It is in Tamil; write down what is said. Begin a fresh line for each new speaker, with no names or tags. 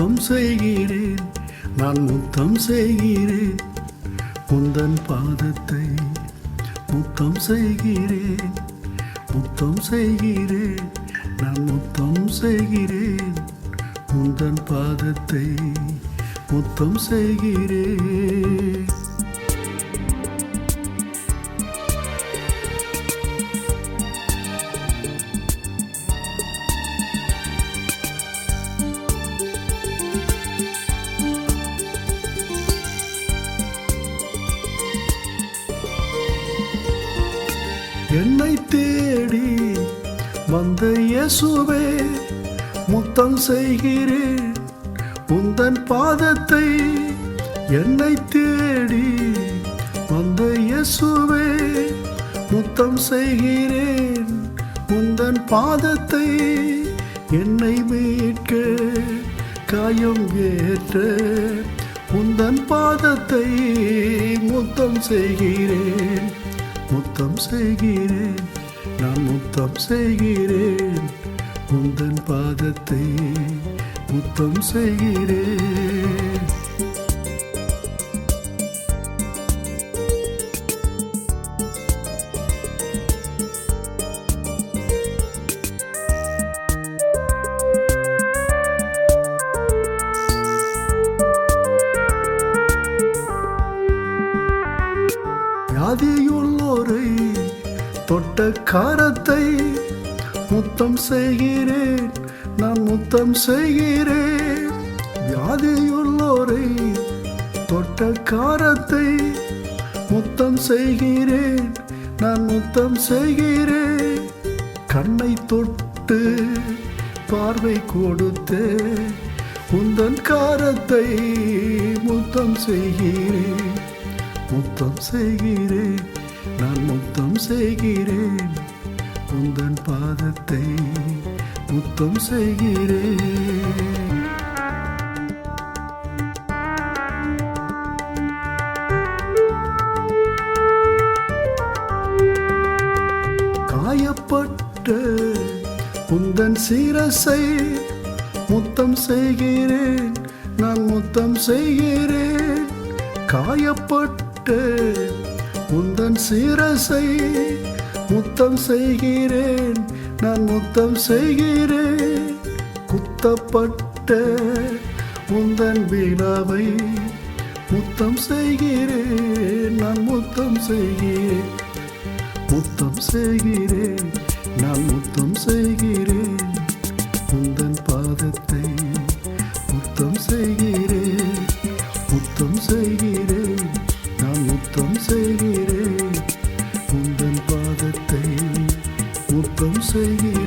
முத்தம் செய்கிறேன் நான் முத்தம் செய்கிறேன். முந்தன் பாதத்தை முத்தம் செய்கிறேன் முத்தம் செய்கிறேன். நான் முத்தம் செய்கிறேன் முந்தன் பாதத்தை முத்தம் செய்கிறேன். என்னை தேடி வந்த இயேசுவே முத்தம் செய்கிறேன் உந்தன் பாதத்தை என்னை தேடி வந்த இயேசுவே முத்தம் செய்கிறேன். உந்தன் பாதத்தை என்னை மீட்க காயம் ஏற்ற உந்தன் பாதத்தை முத்தம் செய்கிறேன். முத்தம் செய்கிறேன் நான் முத்தம் செய்கிறேன். உந்தன் பாதத்தை முத்தம் செய்கிறேன். வியாதியுள்ளோரை தொட்ட காரத்தை முத்தம் செய்கிறேன் நான் முத்தம் செய்கிறேன். வியாதியுள்ளோரை தொட்ட காரத்தை முத்தம் செய்கிறேன் நான் முத்தம் செய்கிறேன். கண்ணை தொட்டு பார்வை கொடுத்து உந்தன் காரத்தை முத்தம் செய்கிறேன் முத்தம் செய்கிறேன். நான் முத்தம் செய்கிறேன். உந்தன் பாதத்தை முத்தம் செய்கிறேன். காயப்பட்ட உந்தன் சீரசை முத்தம் செய்கிறேன். நான் முத்தம் செய்கிறேன். காயப்பட்ட உந்தன் சிரசை முத்தம் செய்கிறேன். நான் முத்தம் செய்கிறேன். குத்தப்பட்ட முந்தன் வீணாவை முத்தம் செய்கிறேன். நான் முத்தம் செய்கிறேன். முத்தம் செய்கிறேன். நான் முத்தம் செய்கிறேன். முந்தன் பாதத்தை முத்தம் செய்கிறேன். முத்தம் செய்கிறேன். 都随云。